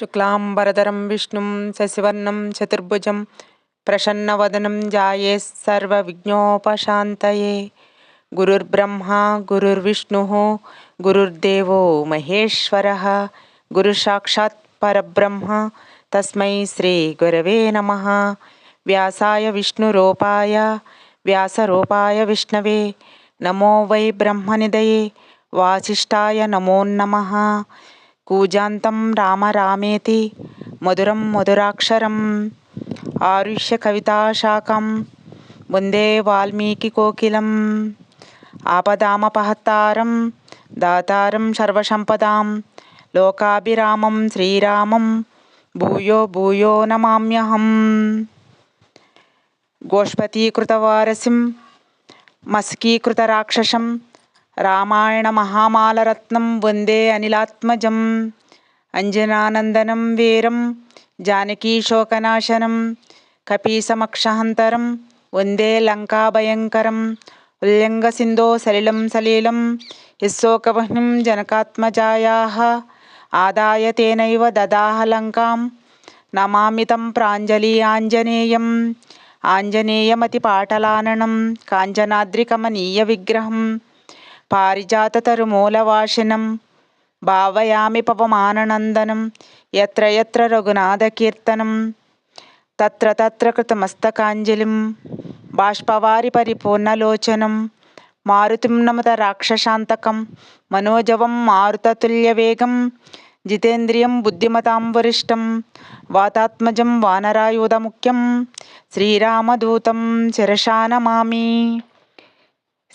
शुक्लाम्बरधरं विष्णुं शशिवर्णं चतुर्भुजं प्रसन्नवदनं जायेस्सर्वविज्ञोपशान्तये गुरुर्ब्रह्मा गुरुर्विष्णुः गुरुर्देवो महेश्वरः गुरुसाक्षात् परब्रह्म तस्मै श्रीगुरवे नमः। व्यासाय विष्णुरूपाय व्यासरूपाय विष्णवे नमो वै ब्रह्मनिदये वासिष्ठाय नमो नमः। कूजान्तं राम रामेति मधुरं मधुराक्षरम् आरुह्य वन्दे वाल्मीकिकोकिलम् आपदामपहत्तारं दातारं सर्वसम्पदां लोकाभिरामं श्रीरामं भूयो भूयो नमाम्यहम्। गोष्पतीकृतवारसिं मस्कीकृतराक्षसं రామాయణ మహామాలరత్నం వందే అనిలాత్మజం. అంజనానందనం వీరం జానకీశోకనాశనం కపీసమక్షహంతరం వందే లంకాభయంకరం ఉల్లంఘసిందో సలిలం సలీలం యశోకవహ్నిం జనకాత్మజాయా ఆదాయ తేనైవ దదాహ లంకాం నమామితం ప్రాంజలి ఆంజనేయం ఆంజనేయమతి పాటలాననం కాంచనాద్రికమనీయ విగ్రహం. పారిజాతతరుమూలవాసినం. భావయామి పవమాననందనం. ఎత్ర ఎత్ర రఘునాథకీర్తనం. తత్ర తత్ర కృతమస్తకాంజలిం. బాష్పవారి పరిపూర్ణలోచనం. మారుతిం నమత రాక్షసాంతకం మనోజవం మారుతతుల్యవేగం. జితేంద్రియం బుద్ధిమతాం వరిష్టం. వాతాత్మజం వానరాయుధముఖ్యం. శ్రీరామదూతం శిరశానమామి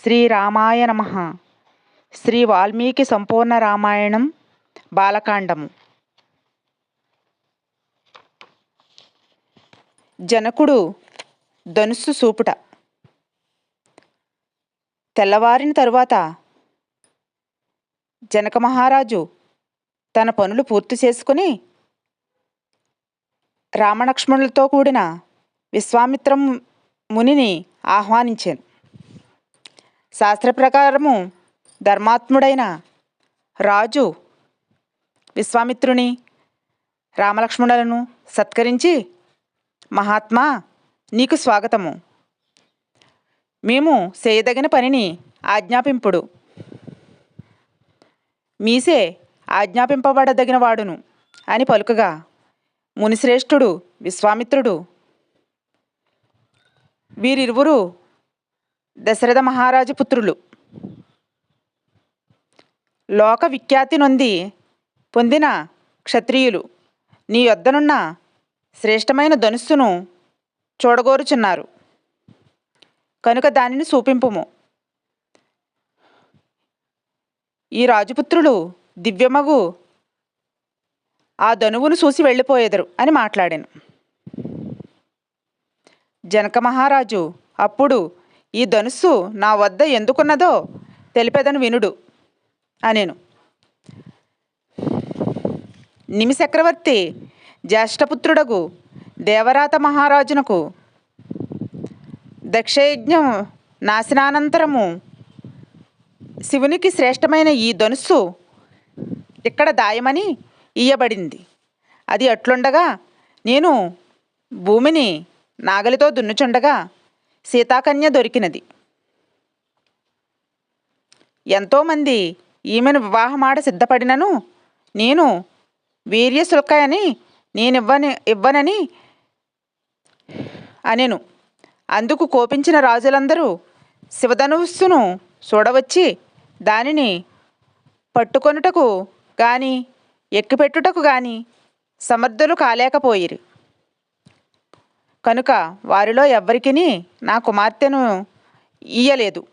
శ్రీరామాయ నమ. శ్రీ వాల్మీకి సంపూర్ణ రామాయణం బాలకాండము. జనకుడు ధనుస్సు సూపుట. తెల్లవారిన తరువాత జనక మహారాజు తన పనులు పూర్తి చేసుకుని రామలక్ష్మణులతో కూడిన విశ్వామిత్రం మునిని ఆహ్వానించాను. శాస్త్ర ప్రకారము ధర్మాత్ముడైన రాజు విశ్వామిత్రుని రామలక్ష్మణులను సత్కరించి మహాత్మా నీకు స్వాగతము. మేము చేయదగిన పనిని ఆజ్ఞాపింపుడు. మీసే ఆజ్ఞాపింపబడదగిన వాడును అని పలుకగా మునిశ్రేష్ఠుడు విశ్వామిత్రుడు వీరిరువురు దశరథ మహారాజు పుత్రులు లోక విఖ్యాతి నొంది పొందిన క్షత్రియులు. నీ యొద్దనున్న శ్రేష్టమైన ధనుస్సును చూడగోరుచున్నారు. కనుక దానిని చూపింపుము. ఈ రాజపుత్రులు దివ్యమగు ఆ ధనువును చూసి వెళ్ళిపోయేదరు అని మాట్లాడాను. జనక మహారాజు అప్పుడు ఈ ధనుస్సు నా వద్ద ఎందుకున్నదో తెలిపేదను వినుడు. అనేను నిమిచక్రవర్తి జ్యేష్ఠపుత్రుడగు దేవరాత మహారాజునకు దక్షయజ్ఞం నాశనానంతరము శివునికి శ్రేష్టమైన ఈ ధనుస్సు ఇక్కడ దాయమని ఇయ్యబడింది. అది అట్లుండగా నేను భూమిని నాగలితో దున్నుచుండగా సీతాకన్య దొరికినది. ఎంతోమంది ఈమెను వివాహమాడ సిద్ధపడినను. నేను వీర్యశుల్కయని అని నేను ఇవ్వని ఇవ్వనని అనెను. అందుకు కోపించిన రాజులందరూ శివధనుస్సును చూడవచ్చి దానిని పట్టుకొనుటకు గాని ఎక్కిపెట్టుటకు గాని సమర్థులు కాలేకపోయిరి. కనుక వారిలో ఎవ్వరికిని నా కుమార్తెను ఇయ్యలేదు.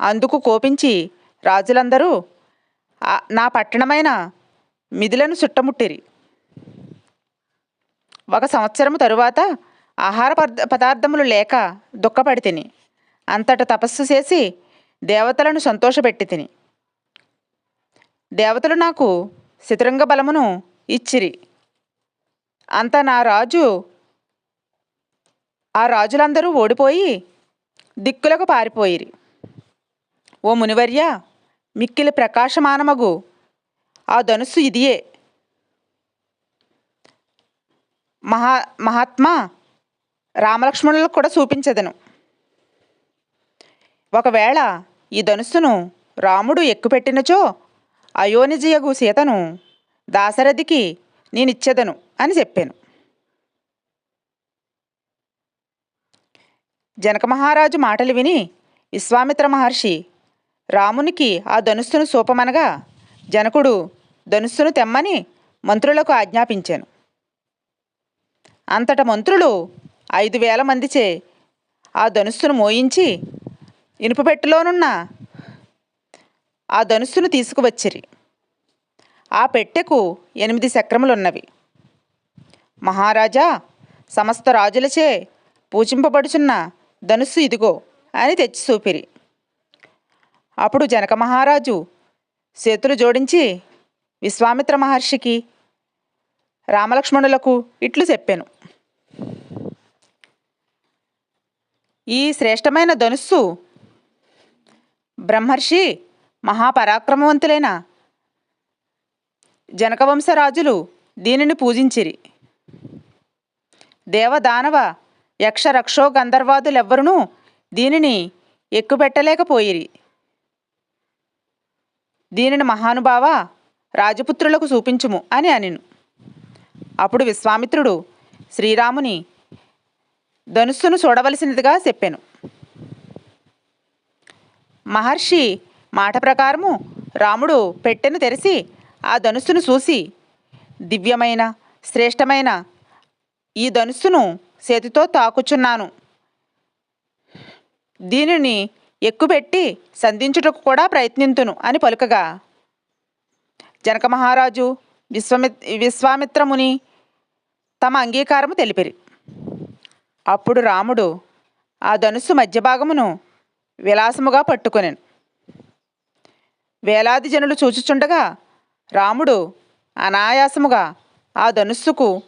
అందుకు కోపించి రాజులందరూ నా పట్టణమైన మిధులను చుట్టముట్టిరి. ఒక సంవత్సరము తరువాత ఆహార పదార్థములు లేక దుఃఖపడి తిని అంతట తపస్సు చేసి దేవతలను సంతోషపెట్టి తిని దేవతలు నాకు శతురంగ బలమును ఇచ్చిరి. అంత నా రాజు ఆ రాజులందరూ ఓడిపోయి దిక్కులకు పారిపోయిరి. ఓ మునివర్య మిక్కిలి ప్రకాశమానమగు. ఆ ధనుస్సు ఇదియే. మహా మహాత్మా రామలక్ష్మణులకు కూడా చూపించదను. ఒకవేళ ఈ ధనుస్సును రాముడు ఎక్కుపెట్టినచో అయోనిజయగు సీతను దాశరథికి నేనిచ్చేదను అని చెప్పాను. జనక మహారాజు మాటలు విని విశ్వామిత్ర మహర్షి రామునికి ఆ ధనుస్సును సూపమనగా జనకుడు ధనుస్సును తెమ్మని మంత్రులకు ఆజ్ఞాపించాను. అంతట మంత్రులు ఐదు వేల మందిచే ఆ ధనుస్సును మోయించి ఇనుపపెట్టెలోనున్న ఆ ధనుస్సును తీసుకువచ్చిరి. ఆ పెట్టెకు ఎనిమిది చక్రములున్నవి. మహారాజా సమస్త రాజులచే పూజింపబడుచున్న ధనుస్సు ఇదిగో అని తెచ్చి చూపిరి అప్పుడు జనక మహారాజు చేతులు జోడించి విశ్వామిత్ర మహర్షికి రామలక్ష్మణులకు ఇట్లు చెప్పాను. ఈ శ్రేష్టమైన ధనుస్సు బ్రహ్మర్షి మహాపరాక్రమవంతులైన జనకవంశరాజులు దీనిని పూజించిరి. దేవదానవ యక్ష రక్షో గంధర్వాదులెవ్వరునూ దీనిని ఎక్కుపెట్టలేకపోయిరి. దీనిని మహానుభావ రాజపుత్రులకు చూపించుము అని అనిను. అప్పుడు విశ్వామిత్రుడు శ్రీరాముని ధనుస్సును చూడవలసినదిగా చెప్పాను. మహర్షి మాట ప్రకారము రాముడు పెట్టెను తెరిచి ఆ ధనుస్సును చూసి దివ్యమైన శ్రేష్టమైన ఈ ధనుస్సును చేతితో తాకుచున్నాను. దీనిని ఎక్కుపెట్టి సంధించుటకు కూడా ప్రయత్నింతును అని పలుకగా. జనక మహారాజు విశ్వమి విశ్వామిత్రముని తమ అంగీకారము తెలిపిరి. అప్పుడు రాముడు ఆ ధనుస్సు మధ్య భాగమును విలాసముగా పట్టుకొనెను. వేలాది జనులు చూచుచుండగా రాముడు అనాయాసముగా ఆ ధనుస్సుకు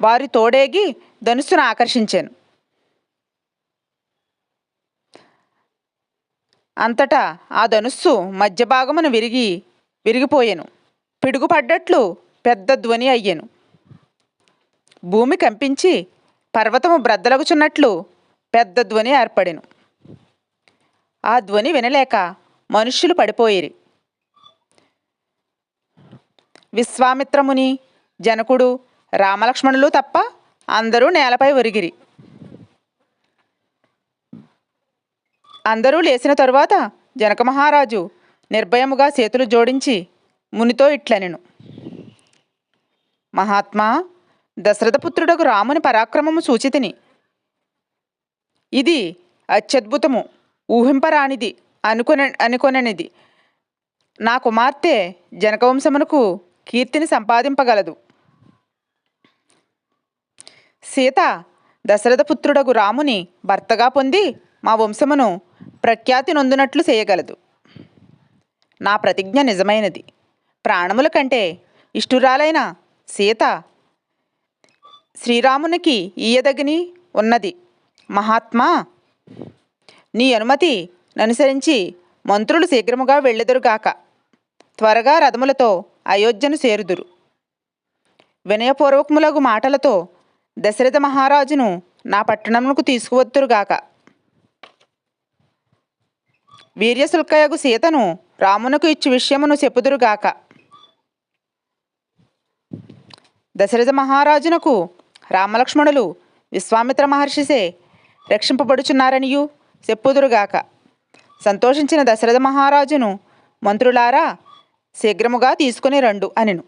వారి తోడేగి ధనుస్సును ఆకర్షించాను. అంతటా ఆ ధనుస్సు మధ్యభాగమును విరిగి విరిగిపోయెను. పిడుగుపడ్డట్లు పెద్ద ధ్వని అయ్యెను. భూమి కంపించి పర్వతము బ్రద్దలగుచున్నట్లు పెద్ద ధ్వని ఏర్పడెను. ఆ ధ్వని వినలేక మనుష్యులు పడిపోయిరి. విశ్వామిత్రముని జనకుడు రామలక్ష్మణులు తప్ప అందరూ నేలపై ఒరిగిరి. అందరూ లేచిన తరువాత జనక మహారాజు నిర్భయముగా చేతులు జోడించి మునితో ఇట్లనెను. మహాత్మా దశరథపుత్రుడకు రాముని పరాక్రమము సూచితిని. ఇది అత్యద్భుతము ఊహింపరానిది అనుకొన అనుకొననిది. నా కుమార్తె జనకవంశమునకు కీర్తిని సంపాదింపగలదు. సీత దశరథపుత్రుడగు రాముని భర్తగా పొంది మా వంశమును ప్రఖ్యాతి నొందినట్లు చేయగలదు. నా ప్రతిజ్ఞ నిజమైనది. ప్రాణముల కంటే ఇష్టురాలైన సీత శ్రీరామునికి ఈయదగిని ఉన్నది. మహాత్మా నీ అనుమతి ననుసరించి మంత్రులు శీఘ్రముగా వెళ్ళెదురుగాక. త్వరగా రథములతో అయోధ్యను చేరుదురు. వినయపూర్వకములగు మాటలతో దశరథ మహారాజును నా పట్టణమునకు తీసుకువద్దురుగాక. వీర్యశుల్కయగు సీతను రామునకు ఇచ్చి విషయమును చెప్పుదురుగాక. దశరథ మహారాజునకు రామలక్ష్మణులు విశ్వామిత్ర మహర్షిసే రక్షింపబడుచున్నారనియు చెప్పుదురుగాక. సంతోషించిన దశరథ మహారాజును మంత్రులారా శీఘ్రముగా తీసుకుని రండు అనిను.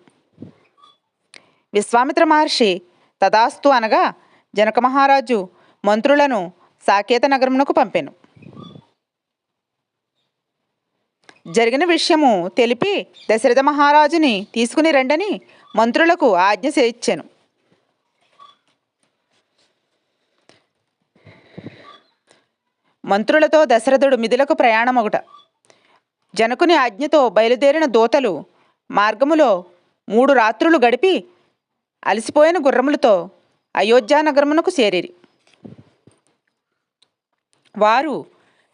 విశ్వామిత్ర మహర్షి తదాస్తు అనగా జనక మహారాజు మంత్రులను సాకేత నగరమునకు పంపెను. జరిగిన విషయము తెలిపి దశరథ మహారాజుని తీసుకుని రండని మంత్రులకు ఆజ్ఞ చేయించాను మంత్రులతో దశరథుడు మిథులకు ప్రయాణమొకట జనకుని ఆజ్ఞతో బయలుదేరిన దూతలు మార్గములో మూడు రాత్రులు గడిపి అలసిపోయిన గుర్రములతో అయోధ్యానగరమునకు చేరిరి. వారు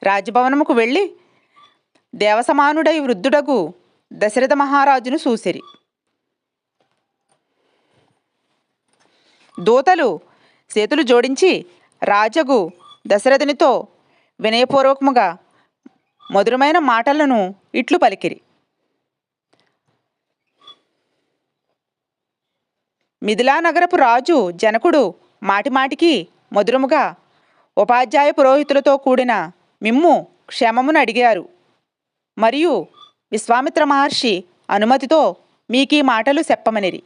రాజభవనముకు వెళ్ళి దేవసమానుడై వృద్ధుడకు దశరథ మహారాజును చూసిరి దూతలు చేతులు జోడించి రాజగు దశరథునితో వినయపూర్వకముగా మధురమైన మాటలను ఇట్లు పలికిరి. మిథిలా నగరపు రాజు జనకుడు మాటిమాటికి మధురముగా ఉపాధ్యాయ పురోహితులతో కూడిన మిమ్ము క్షేమమును అడిగారు. మరియు విశ్వామిత్ర మహర్షి అనుమతితో మీకీ మాటలు చెప్పమనిరి.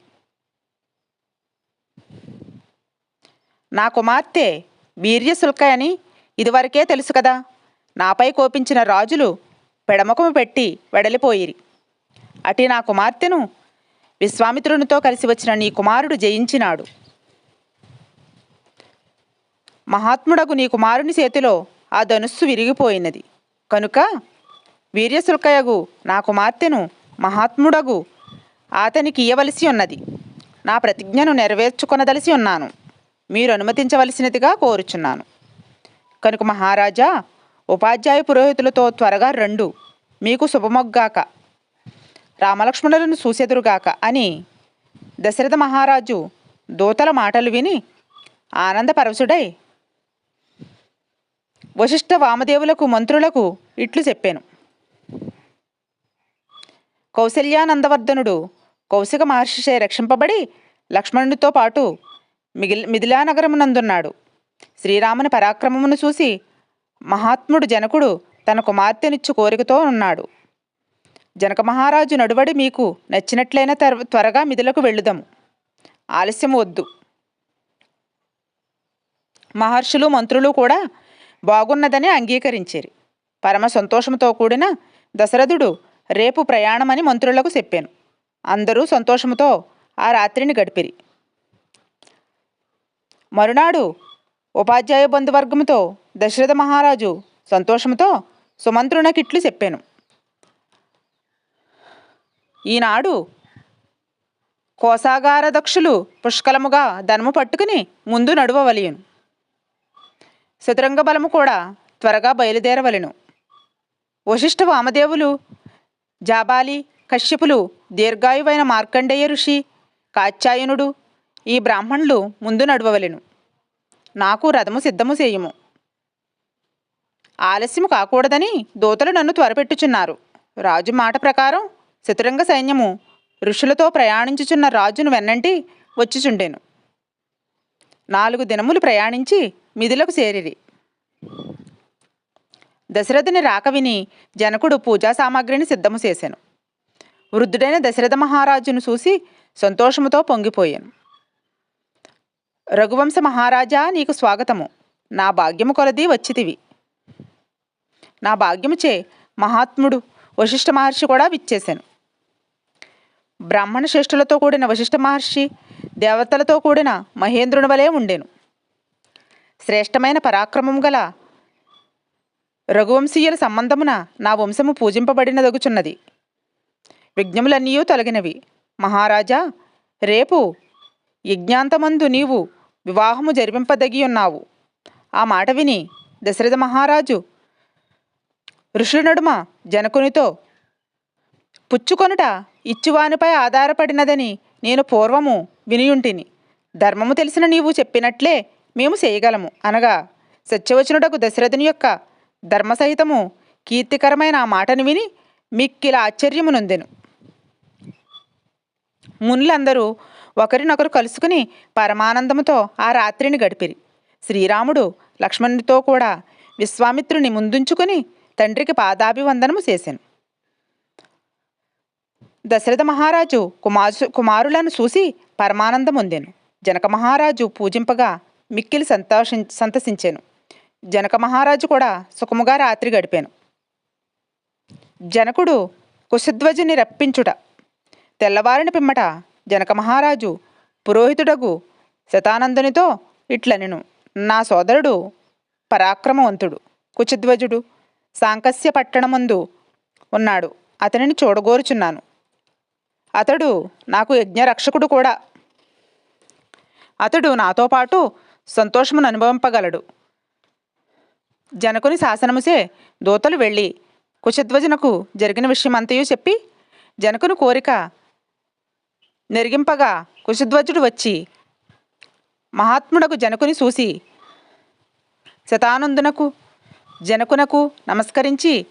నా కుమార్తె వీర్యశుల్క అని ఇదివరకే తెలుసు కదా. నాపై కోపించిన రాజులు పెడముఖము పెట్టి వెడలిపోయిరి. అటి నా కుమార్తెను విశ్వామిత్రునితో కలిసి వచ్చిన నీ కుమారుడు జయించినాడు. మహాత్ముడకు నీ కుమారుని చేతిలో ఆ ధనుస్సు విరిగిపోయినది. కనుక వీర్యశుల్కయగు నా కుమార్తెను మహాత్ముడగు అతనికి ఇయ్యవలసి ఉన్నది. నా ప్రతిజ్ఞను నెరవేర్చుకొనదలిసి ఉన్నాను. మీరు అనుమతించవలసినదిగా కోరుచున్నాను. కనుక మహారాజా ఉపాధ్యాయ పురోహితులతో త్వరగా రెండు. మీకు శుభమొగ్గాక. రామలక్ష్మణులను చూసెదురుగాక అని దశరథ మహారాజు దూతల మాటలు విని ఆనందపరవశుడై వశిష్ఠ వామదేవులకు మంత్రులకు ఇట్లు చెప్పాను. కౌశల్యానందవర్ధనుడు కౌశిక మహర్షిచే రక్షింపబడి లక్ష్మణునితో పాటు మిగిల్ మిథిలానగరమునందున్నాడు. శ్రీరాముని పరాక్రమమును చూసి మహాత్ముడు జనకుడు తన కుమార్తెనిచ్చు కోరికతో ఉన్నాడు. జనక మహారాజు నడువడి మీకు నచ్చినట్లయిన త్వర త్వరగా మిథులకు వెళ్ళుదాము. ఆలస్యం వద్దు. మహర్షులు మంత్రులు కూడా బాగున్నదని అంగీకరించారు. పరమ సంతోషంతో కూడిన దశరథుడు రేపు ప్రయాణమని మంత్రులకు చెప్పాను. అందరూ సంతోషముతో ఆ రాత్రిని గడిపిరి. మరునాడు ఉపాధ్యాయ బంధువర్గముతో దశరథ మహారాజు సంతోషంతో సుమంత్రునకిట్లు చెప్పాను. ఈనాడు కోసాగార దక్షులు పుష్కలముగా ధనము పట్టుకుని ముందు నడువవలయును. శతురంగ బలము కూడా త్వరగా బయలుదేరవలెను. వశిష్ఠ వామదేవులు జాబాలి కశ్యపులు దీర్ఘాయువైన మార్కండేయ ఋషి కాత్యాయనుడు ఈ బ్రాహ్మణులు ముందు నడవవలెను. నాకు రథము సిద్ధము చేయుము. ఆలస్యము కాకూడదని దూతలు నన్ను త్వరపెట్టుచున్నారు. రాజు మాట ప్రకారం చతురంగ సైన్యము ఋషులతో ప్రయాణించుచున్న రాజును వెన్నంటి వచ్చిచుండెను. నాలుగు దినములు ప్రయాణించి మిథులకు చేరిరి. దశరథుని రాక విని జనకుడు పూజా సామాగ్రిని సిద్ధము చేశాను. వృద్ధుడైన దశరథ మహారాజును చూసి సంతోషముతో పొంగిపోయాను. రఘువంశ మహారాజా నీకు స్వాగతము. నా భాగ్యము కొలది వచ్చితివి. నా భాగ్యముచే మహాత్ముడు వశిష్ఠ మహర్షి కూడా విచ్చేశాను. బ్రాహ్మణ శ్రేష్ఠులతో కూడిన వశిష్ఠ మహర్షి దేవతలతో కూడిన మహేంద్రుని వలె ఉండెను. శ్రేష్టమైన పరాక్రమం గల రఘువంశీయుల సంబంధమున నా వంశము పూజింపబడినదగుచున్నది. విఘ్నములన్నీ తొలగినవి. మహారాజా రేపు యజ్ఞాంతమందు నీవు వివాహము జరిపింపదగి ఉన్నావు ఆ మాట విని దశరథ మహారాజు ఋషుల నడుమ జనకునితో పుచ్చుకొనుట ఇచ్చువానిపై ఆధారపడినదని నేను పూర్వము వినియుంటిని. ధర్మము తెలిసిన నీవు చెప్పినట్లే మేము చేయగలము అనగా సత్యవచనుడకు దశరథుని యొక్క ధర్మసహితము కీర్తికరమైన ఆ మాటను విని మిక్కిల ఆశ్చర్యము నొందెను మునులందరూ ఒకరినొకరు కలుసుకుని పరమానందముతో ఆ రాత్రిని గడిపిరి. శ్రీరాముడు లక్ష్మణుడితో కూడా విశ్వామిత్రుని ముందుంచుకుని తండ్రికి పాదాభివందనము చేశాను దశరథ మహారాజు కుమారు కుమారులను చూసి పరమానందం పొందాను జనక మహారాజు పూజింపగా మిక్కిలి సంతోషి సంతసించాను. జనక మహారాజు కూడా సుఖముగా రాత్రి గడిపాను. జనకుడు కుశధ్వజుని రప్పించుట తెల్లవారిన పిమ్మట జనక మహారాజు పురోహితుడగు శతానందునితో ఇట్లనెను నా సోదరుడు పరాక్రమవంతుడు కుచధ్వజుడు సాంకస్య పట్టణమందు ఉన్నాడు అతనిని చూడగోరుచున్నాను. అతడు నాకు యజ్ఞరక్షకుడు కూడా. అతడు నాతో పాటు సంతోషమును అనుభవింపగలడు. జనకుని శాసనముసే దూతలు వెళ్ళి కుశధ్వజనకు జరిగిన విషయమంతయు చెప్పి జనకుని కోరిక నెరిగింపగా కుశధ్వజుడు వచ్చి మహాత్ముడకు జనకుని చూసి శతానందునకు జనకునకు నమస్కరించి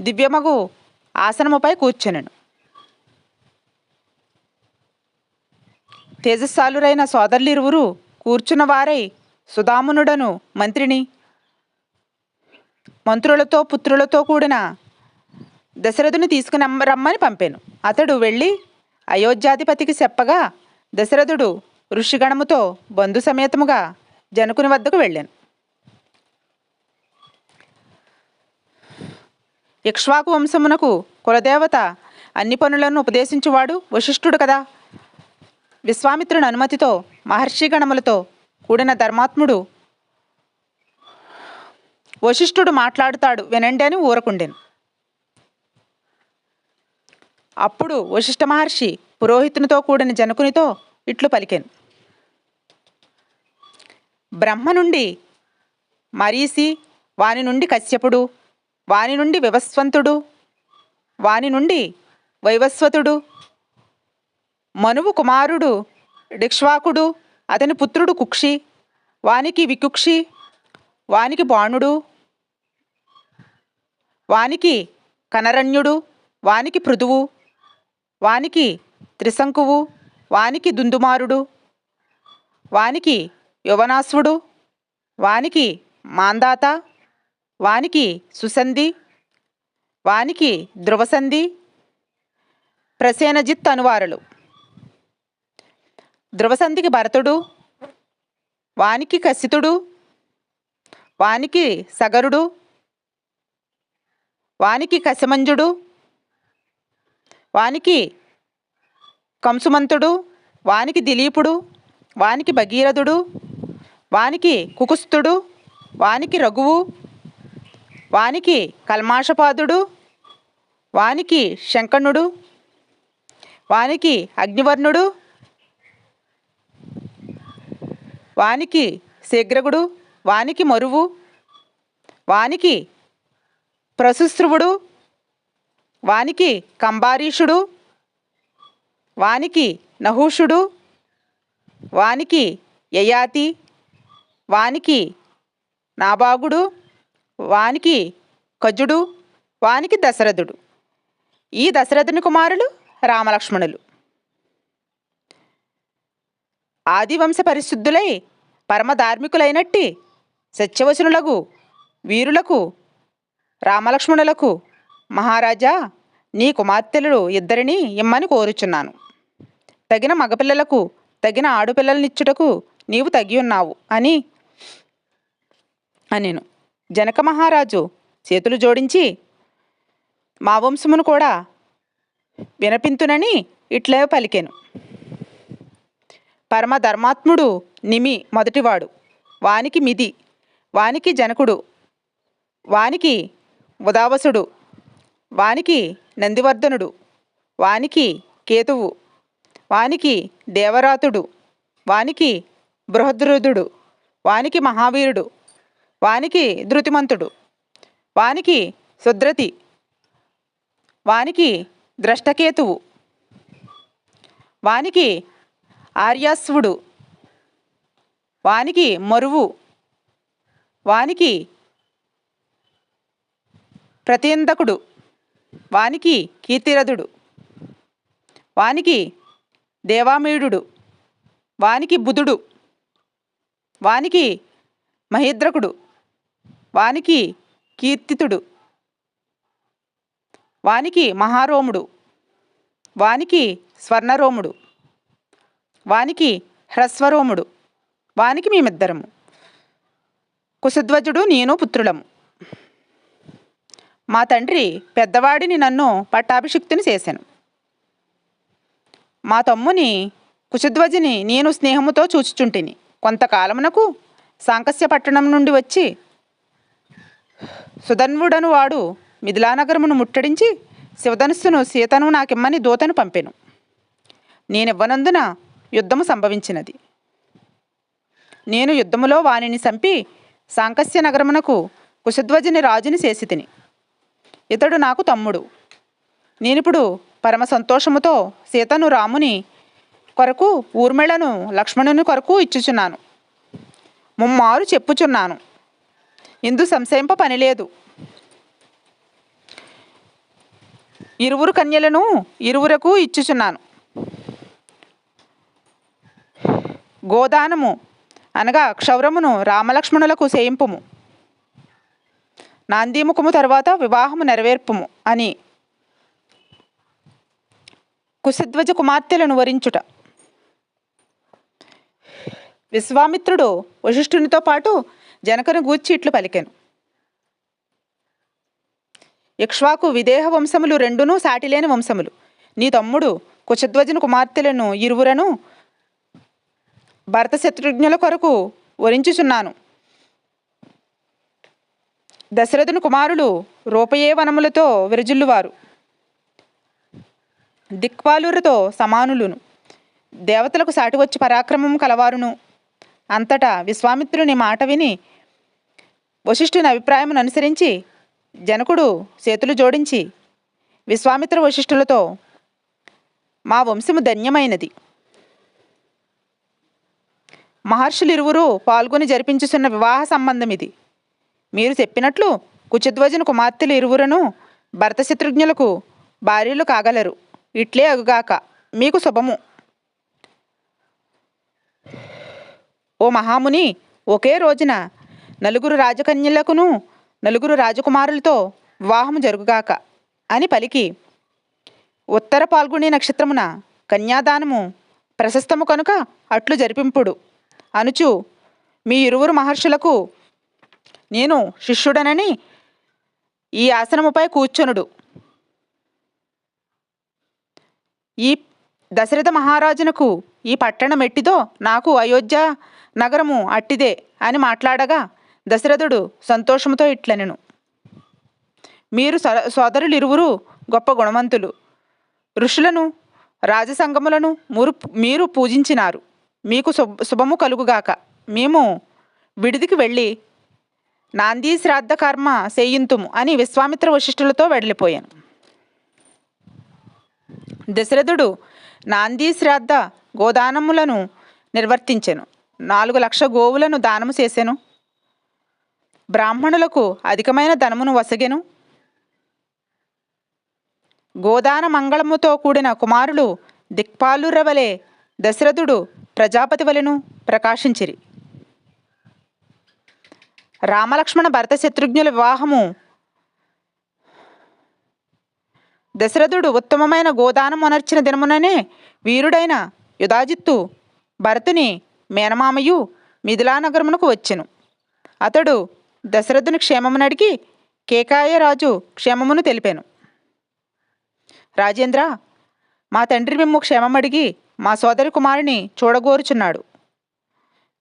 దివ్యమగు ఆసనముపై కూర్చునెను. తేజస్సాలురైన సోదరులిరువురు కూర్చున్న వారై సుధామునుడను మంత్రిని మంత్రులతో పుత్రులతో కూడిన దశరథుని తీసుకుని రమ్మని పంపాను. అతడు వెళ్ళి అయోధ్యాధిపతికి చెప్పగా దశరథుడు ఋషిగణముతో బంధు సమేతముగా జనకుని వద్దకు వెళ్ళాను. ఇక్ష్వాకు వంశమునకు కులదేవత అన్ని పనులను ఉపదేశించువాడు వశిష్ఠుడు కదా? విశ్వామిత్రుని అనుమతితో మహర్షి గణములతో కూడిన ధర్మాత్ముడు వశిష్ఠుడు మాట్లాడుతాడు వినండి అని ఊరకుండెను. అప్పుడు వశిష్ఠ మహర్షి పురోహితునితో కూడిన జనకునితో ఇట్లు పలికాను. బ్రహ్మ నుండి మరీసి వాని నుండి కశ్యపుడు వాని నుండి వివస్వంతుడు వాని నుండి వైవస్వతుడు మనువు కుమారుడు డిక్ష్వాకుడు అతని పుత్రుడు కుక్షి వానికి వికుక్షి వానికి బాణుడు వానికి కనరణ్యుడు వానికి పృథువు వానికి త్రిశంకువు వానికి దుందుమారుడు వానికి యువనాశ్వుడు వానికి మాందాత వానికి సుసంధి వానికి ధ్రువసంధి ప్రసేనజిత్ అనువారులు ధ్రువసంధికి భరతుడు వానికి కసితుడు వానికి సగరుడు వానికి కశమంజుడు వానికి కంసుమంతుడు వానికి దిలీపుడు వానికి భగీరథుడు వానికి కుకుస్తుడు వానికి రఘువు వానికి కల్మాషపాదుడు వానికి శంకణుడు వానికి అగ్నివర్ణుడు వానికి శీఘ్రగుడు వానికి మరువు వానికి ప్రసుశ్రువుడు వానికి కంబారీషుడు వానికి నహూషుడు వానికి యయాతి వానికి నాబాగుడు వానికి కజుడు వానికి దశరథుడు. ఈ దశరథుని కుమారులు రామలక్ష్మణులు. ఆదివంశ పరిశుద్ధులై పరమధార్మికులైనట్టి సత్యవచనులకు వీరులకు రామలక్ష్మణులకు మహారాజా నీ కుమార్తెలు ఇద్దరిని ఇమ్మని కోరుచున్నాను. తగిన మగపిల్లలకు తగిన ఆడపిల్లలనిచ్చుటకు నీవు తగి ఉన్నావు అని అనేను. జనక మహారాజు చేతులు జోడించి మా వంశమును కూడా వినపింతునని ఇట్లే పలికాను. పరమ ధర్మాత్ముడు నిమి మొదటివాడు. వానికి మిది. వానికి జనకుడు. వానికి ఉదావసుడు. వానికి నందివర్ధనుడు. వానికి కేతువు. వానికి దేవరాతుడు. వానికి బృహద్రుదుడు. వానికి మహావీరుడు. వానికి ధృతిమంతుడు. వానికి సుద్రతి. వానికి ద్రష్టకేతువు. వానికి ఆర్యాస్వుడు. వానికి మరువు. వానికి ప్రతీందకుడు వానికి కీర్తిరథుడు. వానికి దేవామీయుడు వానికి బుధుడు. వానికి మహేద్రకుడు. వానికి కీర్తితుడు. వానికి మహారోముడు. వానికి స్వర్ణరోముడు. వానికి హ్రస్వరోముడు. వానికి మేమిద్దరము. కుశధ్వజుడు నేను పుత్రులము. మా తండ్రి పెద్దవాడిని నన్ను పట్టాభిషిక్తుని చేశాను. మా తమ్ముని కుశధ్వజిని నేను స్నేహముతో చూచుచుంటిని. కొంతకాలమునకు సాంకస్య పట్టణం నుండి వచ్చి సుధన్వుడను వాడు మిథిలానగరమును ముట్టడించి శివధనుస్సును సీతను నాకిమ్మని దూతను పంపెను. నేనివ్వనందున యుద్ధము సంభవించినది. నేను యుద్ధములో వానిని చంపి సాంకస్య నగరమునకు కుశధ్వజుని రాజుని చేసి తిని. ఇతడు నాకు తమ్ముడు. నేనిప్పుడు పరమ సంతోషముతో సీతను రాముని కొరకు ఊర్మిళను లక్ష్మణుని కొరకు ఇచ్చుచున్నాను. ముమ్మారు చెప్పుచున్నాను. ఇందు సంశయింప పని లేదు. ఇరువురు కన్యలను ఇరువురకు ఇచ్చుచున్నాను. గోదానము అనగా క్షౌరమును రామలక్ష్మణులకు చేయింపుము నాందీముఖము తర్వాత వివాహము నెరవేర్పుము అని కుశధ్వజ కుమార్తెలను వరించుట. విశ్వామిత్రుడు వశిష్ఠునితో పాటు జనకను గూర్చి ఇట్లు పలికాను. ఇక్ష్వాకు విదేహ వంశములు రెండునూ సాటిలేని వంశములు. నీ తమ్ముడు కుశధ్వజుని కుమార్తెలను ఇరువురను భరత శత్రుఘ్నుల కొరకు వరించుచున్నాను. దశరథుని కుమారులు రూపయే వనములతో విరజిల్లువారు. దిక్పాలురతో సమానులును. దేవతలకు సాటి వచ్చి పరాక్రమం కలవారును. అంతటా విశ్వామిత్రుని మాట విని వశిష్ఠుని అభిప్రాయమును అనుసరించి జనకుడు చేతులు జోడించి విశ్వామిత్ర వశిష్ఠులతో మా వంశము ధన్యమైనది. మహర్షులు ఇరువురు పాల్గొని జరిపించుచున్న వివాహ సంబంధం ఇది మీరు చెప్పినట్లు కుచధ్వజుని కుమార్తెలు ఇరువురను భరత శత్రుఘ్నులకు భార్యలు కాగలరు. ఇట్లే అగుగాక మీకు శుభము. ఓ మహాముని ఒకే రోజున నలుగురు రాజకన్యలకును నలుగురు రాజకుమారులతో వివాహము జరుగుగాక అని పలికి ఉత్తర పాల్గొనే నక్షత్రమున కన్యాదానము ప్రశస్తము కనుక అట్లు జరిపింపుడు. అనుచు మీ ఇరువురు మహర్షులకు నేను శిష్యుడనని ఈ ఆసనముపై కూర్చొనుడు. ఈ దశరథ మహారాజునకు ఈ పట్టణం ఎట్టిదో నాకు అయోధ్య నగరము అట్టిదే అని మాట్లాడగా దశరథుడు సంతోషముతో ఇట్లనెను. మీరు స- సోదరులు ఇరువురు గొప్ప గుణవంతులు. ఋషులను రాజసంగములను మురు మీరు పూజించినారు. మీకు శుభ శుభము కలుగుగాక. మేము విడిదికి వెళ్ళి నాందీ శ్రాద్ధ కర్మ చేయింతుము అని విశ్వామిత్ర వశిష్ఠులతో వెళ్ళిపోయాను దశరథుడు నాందీ శ్రాద్ధ గోదానములను నిర్వర్తించెను. నాలుగు లక్ష గోవులను దానము చేసెను. బ్రాహ్మణులకు అధికమైన ధనమును వసగెను. గోదాన మంగళముతో కూడిన కుమారులు దిక్పాలురవలే దశరథుడు ప్రజాపతి వలెను ప్రకాశించిరి. రామలక్ష్మణ భరత శత్రుఘ్నుల వివాహము. దశరథుడు ఉత్తమమైన గోదానం అనర్చిన దినముననే వీరుడైన యుధాజిత్తు భరతుని మేనమామయు మిథిలానగరమునకు వచ్చెను. అతడు దశరథుని క్షేమమును అడిగి కేకాయ రాజు క్షేమమును తెలిపాను. రాజేంద్ర మా తండ్రి మిమ్ము క్షేమమడిగి మా సోదరి కుమారుని చూడగోరుచున్నాడు.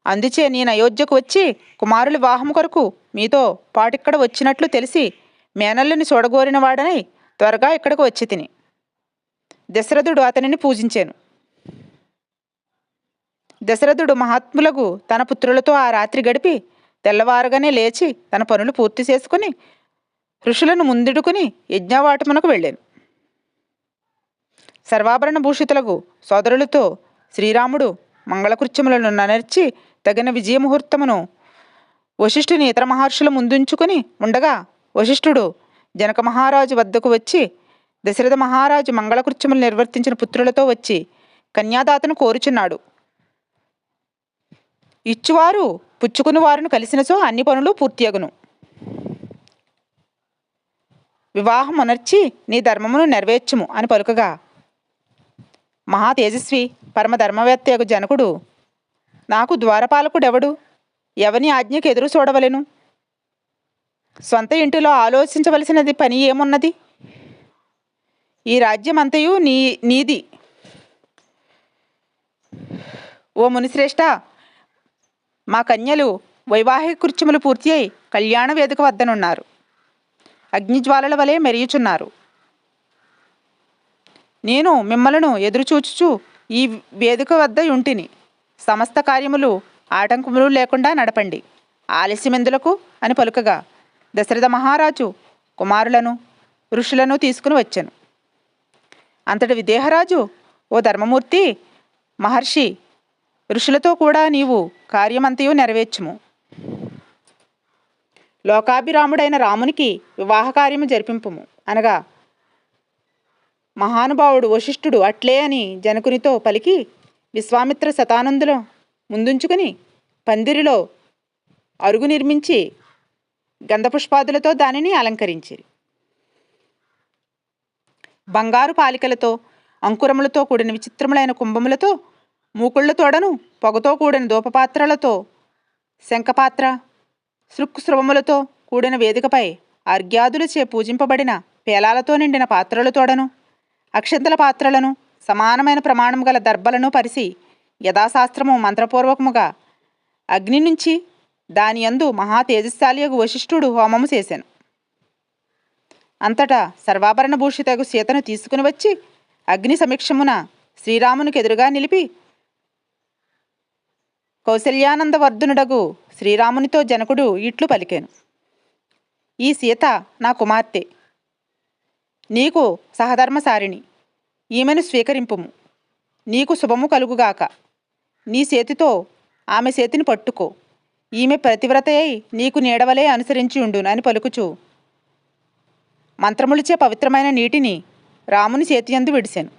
అందుచే నేను అయోధ్యకు వచ్చి కుమారుల వివాహం కొరకు మీతో పాటిక్కడ వచ్చినట్లు తెలిసి మేనల్లుని చూడగోరిన వాడనై త్వరగా ఇక్కడకు వచ్చి తిని. దశరథుడు అతనిని పూజించాను. దశరథుడు మహాత్ములకు తన పుత్రులతో ఆ రాత్రి గడిపి తెల్లవారుగానే లేచి తన పనులు పూర్తి చేసుకుని ఋషులను ముందుడుకుని యజ్ఞవాటమునకు వెళ్ళాను. సర్వాభరణ భూషితులకు సోదరులతో శ్రీరాముడు మంగళకృత్యములను ననర్చి తగిన విజయముహూర్తమును వశిష్ఠుని ఇతర మహర్షుల ముందుంచుకుని ఉండగా వశిష్ఠుడు జనక మహారాజు వద్దకు వచ్చి దశరథ మహారాజు మంగళకృత్యములు నిర్వర్తించిన పుత్రులతో వచ్చి కన్యాదాతను కోరుచున్నాడు. ఇచ్చువారు పుచ్చుకుని వారును కలిసినచో అన్ని పనులు పూర్తియగును. వివాహం అనర్చి నీ ధర్మమును నెరవేర్చుము అని పలుకగా మహా తేజస్వి పరమ ధర్మవేత్తయగు జనకుడు నాకు ద్వారపాలకుడెవడు? ఎవని ఆజ్ఞకు ఎదురు చూడవలెను సొంత ఇంటిలో ఆలోచించవలసినది పని ఏమున్నది? ఈ రాజ్యమంతయు నీ నీది. ఓ మునిశ్రేష్ఠ మా కన్యలు వైవాహిక కృత్యములు పూర్తి అయి కళ్యాణ వేదిక వద్దనున్నారు. అగ్నిజ్వాలల వలె మెరియుచున్నారు. నేను మిమ్మలను ఎదురుచూచుచు ఈ వేదిక వద్ద ఉంటిని సమస్త కార్యములు ఆటంకములు లేకుండా నడపండి. ఆలస్యమెందులకు అని పలుకగా దశరథ మహారాజు కుమారులను ఋషులను తీసుకుని వచ్చాను. అంతటి విదేహరాజు ఓ ధర్మమూర్తి మహర్షి ఋషులతో కూడా నీవు కార్యమంతయు నెరవేర్చుము. లోకాభిరాముడైన రామునికి వివాహ కార్యము జరిపింపుము. అనగా మహానుభావుడు వశిష్ఠుడు అట్లే అని జనకునితో పలికి విశ్వామిత్ర శతానందులో ముందుంచుకుని పందిరిలో అరుగు నిర్మించి గంధపుష్పాదులతో దానిని అలంకరించిరి. బంగారు పాలికలతో అంకురములతో కూడిన విచిత్రములైన కుంభములతో మూకుళ్ళతోడను పొగతో కూడిన దూపపాత్రలతో శంఖపాత్ర శృక్స్రవములతో కూడిన వేదికపై అర్ఘ్యాదులచే పూజింపబడిన పేలాలతో నిండిన పాత్రలతోడను అక్షంతల పాత్రలను సమానమైన ప్రమాణం గల దర్భలను పరిసి యథాశాస్త్రము మంత్రపూర్వకముగా అగ్ని నుంచి దాని యందు మహా తేజస్శాలియగు వశిష్ఠుడు హోమము చేశాను అంతటా సర్వాభరణ భూషితగు సీతను తీసుకుని వచ్చి అగ్ని సమీక్షమున శ్రీరామునికి ఎదురుగా నిలిపి కౌశల్యానందవర్ధునుడగు శ్రీరామునితో జనకుడు ఇట్లు పలికాను. ఈ సీత నా కుమార్తె నీకు సహధర్మసారిణి. ఈమెను స్వీకరింపుము. నీకు శుభము కలుగుగాక. నీ చేతితో ఆమె చేతిని పట్టుకో. ఈమె ప్రతివ్రత అయి నీకు నీడవలే అనుసరించి ఉండును అని పలుకుచు. మంత్రములిచే పవిత్రమైన నీటిని రాముని చేతియందు విడిశాను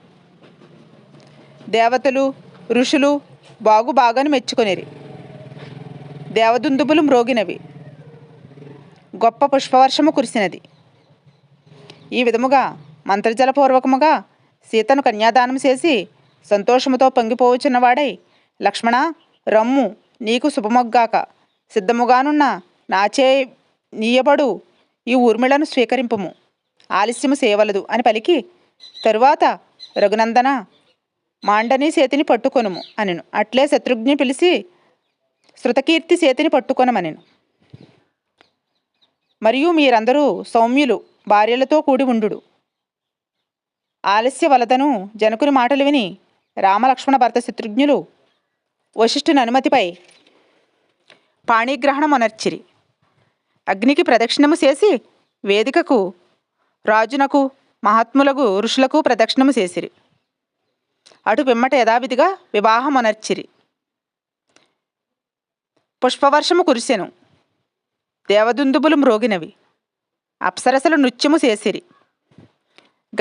దేవతలు ఋషులు బాగు బాగాను మెచ్చుకొనిరి. దేవదుందుబులు మ్రోగినవి. గొప్ప పుష్పవర్షము కురిసినది. ఈ విధముగా మంత్రజలపూర్వకముగా సీతను కన్యాదానం చేసి సంతోషముతో పొంగిపోవచ్చున్నవాడై లక్ష్మణ రమ్ము నీకు శుభమొగ్గాక. సిద్ధముగానున్న నాచే నీయబడు ఈ ఊర్మిళను స్వీకరింపుము. ఆలస్యము చేయవలదు అని పలికి తరువాత రఘునందన మాండని చేతిని పట్టుకొనుము అనెను. అట్లే శత్రుఘ్ని పిలిచి శృతకీర్తి చేతిని పట్టుకొనమనెను. మరియు మీరందరూ సౌమ్యులు భార్యలతో కూడి ఉండుడు. ఆలస్య వలదను జనకుని మాటలు విని రామలక్ష్మణ భర్త శత్రుఘ్నులు వశిష్ఠుని అనుమతిపై పాణిగ్రహణమొనర్చిరి. అగ్నికి ప్రదక్షిణము చేసి వేదికకు రాజునకు మహాత్ములకు ఋషులకు ప్రదక్షిణము చేసిరి. అటు పిమ్మట యథావిధిగా వివాహమొనర్చిరి. పుష్పవర్షము కురిసెను. దేవదుందుబులు మ్రోగినవి. అప్సరసలు నృత్యము చేసిరి.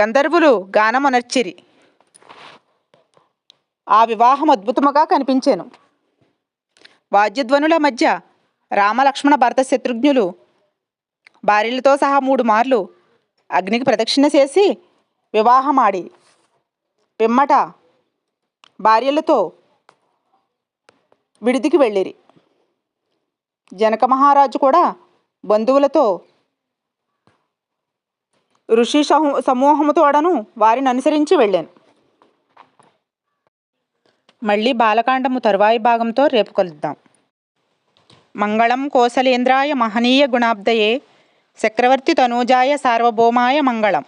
గంధర్వులు గానమొనర్చిరి. ఆ వివాహం అద్భుతముగా కనిపించాను. వాద్యధ్వనుల మధ్య రామలక్ష్మణ భరత శత్రుఘ్నులు భార్యలతో సహా మూడు మార్లు అగ్నికి ప్రదక్షిణ చేసి వివాహమాడి. పిమ్మట భార్యలతో విడిదికి వెళ్ళిరి. జనక మహారాజు కూడా బంధువులతో ఋషి సమూహముతోడను వారిని అనుసరించి వెళ్ళాను. మళ్ళీ బాలకాండము తరువాయి భాగంతో రేపు కలుద్దాం. మంగళం కోసలేంద్రాయ మహనీయ గుణాబ్దయే చక్రవర్తి తనూజాయ సార్వభౌమాయ మంగళం.